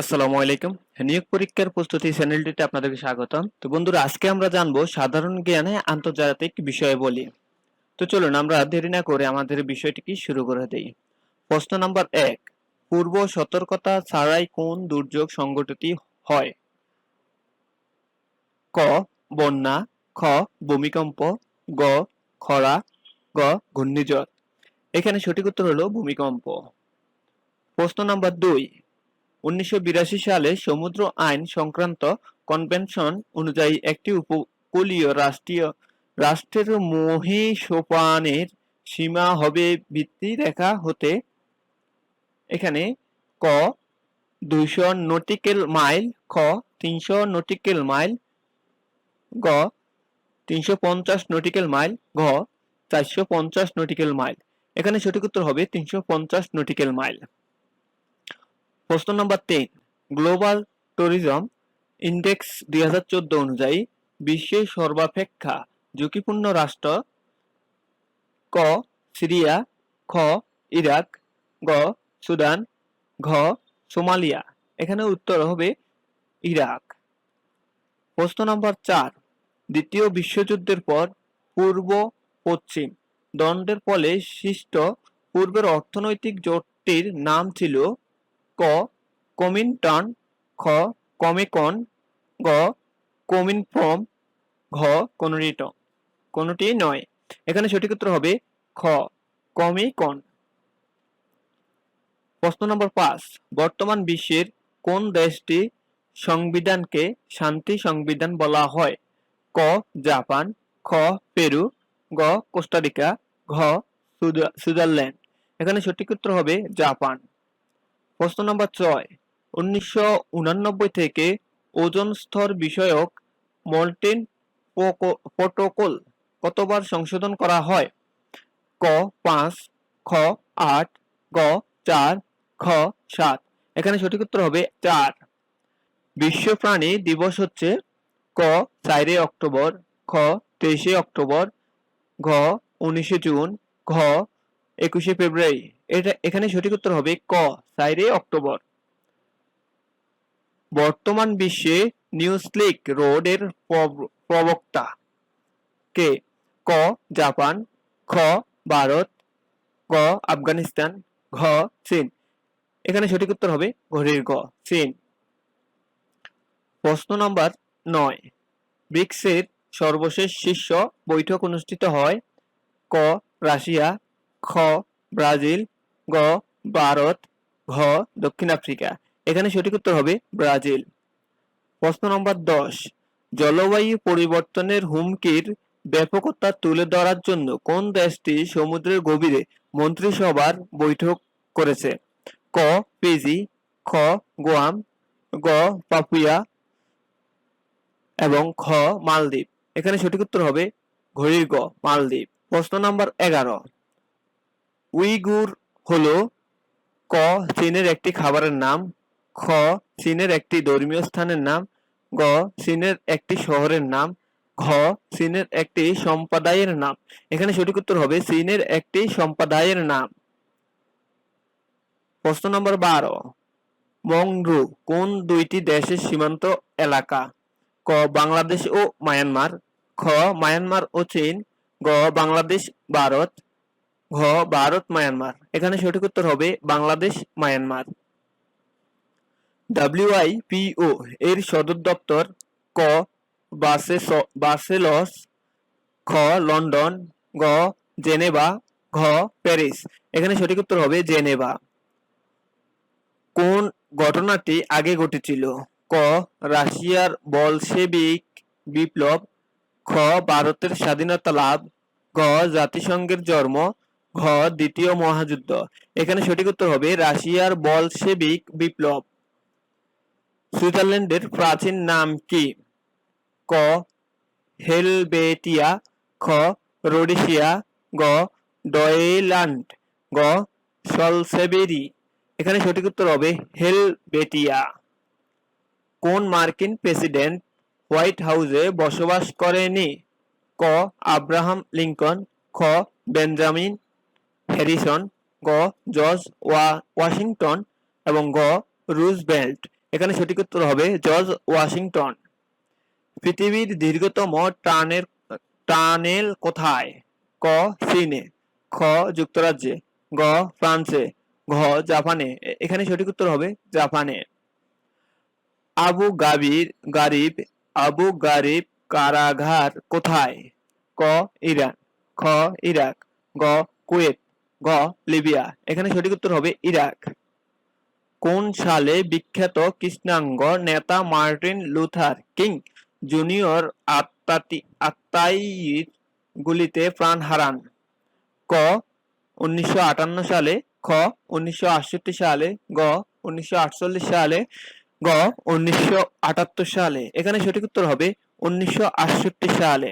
আসসালামু আলাইকুম। নিয়োগ পরীক্ষার প্রস্তুতি চ্যানেলটিতে আপনাদেরকে স্বাগতম। তো বন্ধুরা, আজকে আমরা জানব সাধারণ জ্ঞানে আন্তর্জাতিক বিষয়ে বলি। তো চলুন, আমরা দেরি না করে আমাদের বিষয়টিকে শুরু করে দেই। প্রশ্ন নাম্বার এক, পূর্ব সতর্কতা ছাড়াই কোন দুর্যোগ সংগঠিত হয়? ক, বন্যা, খ, ভূমিকম্প, গ, খরা, গ, ঘূর্ণিঝড়। এখানে সঠিক উত্তর হলো ভূমিকম্প। প্রশ্ন নাম্বার দুই উনিশশো বিরাশি সালে সমুদ্র আইন সংক্রান্ত কনভেনশন অনুযায়ী একটি উপকূলীয় রাষ্ট্রীয় রাষ্ট্রের মহীসোপানের সীমা হবে ভিত্তি রেখা হতে এখানে ক দুইশো নটিক্যাল মাইল, খ তিনশো নটিক্যাল মাইল, গ তিনশো পঞ্চাশ নটিক্যাল মাইল, ঘ চারশো পঞ্চাশ নটিক্যাল মাইল। এখানে সঠিক উত্তর হবে তিনশো পঞ্চাশ নটিক্যাল মাইল। প্রশ্ন নম্বর তিন গ্লোবাল ট্যুরিজম ইন্ডেক্স দুই হাজার চোদ্দ অনুযায়ী বিশ্বের সর্বাপেক্ষা ঝুঁকিপূর্ণ রাষ্ট্র ক, সিরিয়া, খ, ইরাক, গ, সুদান, ঘ, সোমালিয়া। এখানে উত্তর হবে ইরাক। প্রশ্ন নম্বর চার, দ্বিতীয় বিশ্বযুদ্ধের পর পূর্ব পশ্চিম দ্বন্দ্বের ফলে সৃষ্ট পূর্বের অর্থনৈতিক জোটটির নাম ছিল ক, কমিনটন, খ, কমিকন, গ, কমিনফর্ম, ঘ, কোনটিট। কোনটি নয়। এখানে সঠিক উত্তর হবে খ, কমিকন। প্রশ্ন নম্বর পাঁচ। বর্তমান বিশ্বের কোন দেশটি সংবিধানকে শান্তি সংবিধান বলা হয়? ক, জাপান। খ, পেরু। গ, কোস্টারিকা। ঘ সুইজারল্যান্ড এখানে সঠিক উত্তর হবে জাপান। প্রশ্ন নম্বর ছয়। উনিশশো থেকে ওজন স্তর বিষয়ক মল্টিন প্রোটোকল কতবার সংশোধন করা হয়? ক, পাঁচ, খ, আট, গ, চার, খ, সাত। এখানে সঠিক উত্তর হবে চার। বিশ্ব প্রাণী দিবস হচ্ছে ক চারে অক্টোবর, খ, তেইশে অক্টোবর, ঘ, উনিশে জুন, ঘ, একুশে ফেব্রুয়ারি। এটা এখানে সঠিক উত্তর হবে ক চারে অক্টোবর। বর্তমান বিশ্বে নিউজলিক রোডের প্রবক্তা কে? ক, জাপান। খ, ভারত। গ, আফগানিস্তান। ঘ, চীন। এখানে সঠিক উত্তর হবে ঘড়ির গ, চীন। প্রশ্ন নাম্বার নয়। ব্রিক্সের সর্বশেষ শীর্ষ বৈঠক অনুষ্ঠিত হয় ক, রাশিয়া। খ, ব্রাজিল। গ, ভারত, ঘ, দক্ষিণ আফ্রিকা। এখানে সঠিক উত্তর হবে ব্রাজিল। প্রশ্ন নম্বর দশ, জলবায়ু পরিবর্তনের হুমকির ব্যাপকতা তুলে ধরার জন্য কোন দেশটি সমুদ্রের গভীরে মন্ত্রিসভার বৈঠক করেছে? ক পিজি খ, গোয়াম, গ, পাপুয়া এবং খ, মালদ্বীপ। এখানে সঠিক উত্তর হবে ঘড়ির গ, মালদ্বীপ। প্রশ্ন নাম্বার এগারো, উইগুর হলো ক চীনের একটি খাবারের নাম, খ চীনের একটি ধর্মীয় স্থানের নাম, গ চীনের একটি শহরের নাম, ঘ চীনের একটি সম্প্রদায়ের নাম। এখানে সঠিক উত্তর হবে চীনের একটি সম্প্রদায়ের নাম। প্রশ্ন নম্বর বারো। মংরু কোন দুইটি দেশের সীমান্ত এলাকা? ক বাংলাদেশ ও মায়ানমার। খ মায়ানমার ও চীন। গ বাংলাদেশ, ভারত। ঘ, ভারত, মায়ানমার। এখানে সঠিক উত্তর হবে বাংলাদেশ, মায়ানমার। ডাব্লিউআইপিও এর সদর দপ্তর ক বাসেলস খ, লন্ডন, গ, জেনেভা, ঘ, প্যারিস। এখানে সঠিক উত্তর হবে জেনেভা। কোন ঘটনাটি আগে ঘটেছিল? ক, রাশিয়ার বলশেবিক বিপ্লব, খ, ভারতের স্বাধীনতা লাভ ঘ জাতিসংঘের জন্ম ঘ দ্বিতীয় মহাযুদ্ধ। এখানে সঠিক উত্তর হবে রাশিয়ার বলশেবিক বিপ্লব। সুইজারল্যান্ডের প্রাচীন নাম কি? ক, হেলবেটিয়া, খ, রোডেশিয়া, গ ডয়েল্যান্ড গ সলসেবেরি এখানে সঠিক উত্তর হবে হেলবেটিয়া। কোন মার্কিন প্রেসিডেন্ট হোয়াইট হাউসে বসবাস করেনি? ক, আব্রাহাম লিঙ্কন, খ, বেঞ্জামিন হ্যারিসন, গ, জর্জ ওয়াশিংটন এবং গ রুজভেল্ট এখানে সঠিক উত্তর হবে জর্জ ওয়াশিংটন। পৃথিবীর দীর্ঘতম টানের টানেল কোথায়? ক, চীনে। খ, যুক্তরাজ্যে। গ, ফ্রান্সে। ঘ, জাপানে। এখানে সঠিক উত্তর হবে জাপানে। আবু গাবির, গারিব, আবু গারিব কারাগার কোথায়? ক, ইরান। খ, ইরাক। গ, কুয়েত। গ, লিবিয়া। এখানে সঠিক উত্তর হবে ইরাক। কোন সালে বিখ্যাত কৃষ্ণাঙ্গ নেতা মার্টিন লুথার কিং জুনিয়র আত্মাতি আত্মাইয়ের গুলিতে প্রাণ হারান? ক, উনিশশো আটান্ন সালে, খ, উনিশশো আটষট্টি সালে, গ, উনিশশো আটচল্লিশ সালে, গ, উনিশশো আটাত্তর সালে। এখানে সঠিক উত্তর হবে উনিশশো আটষট্টি সালে।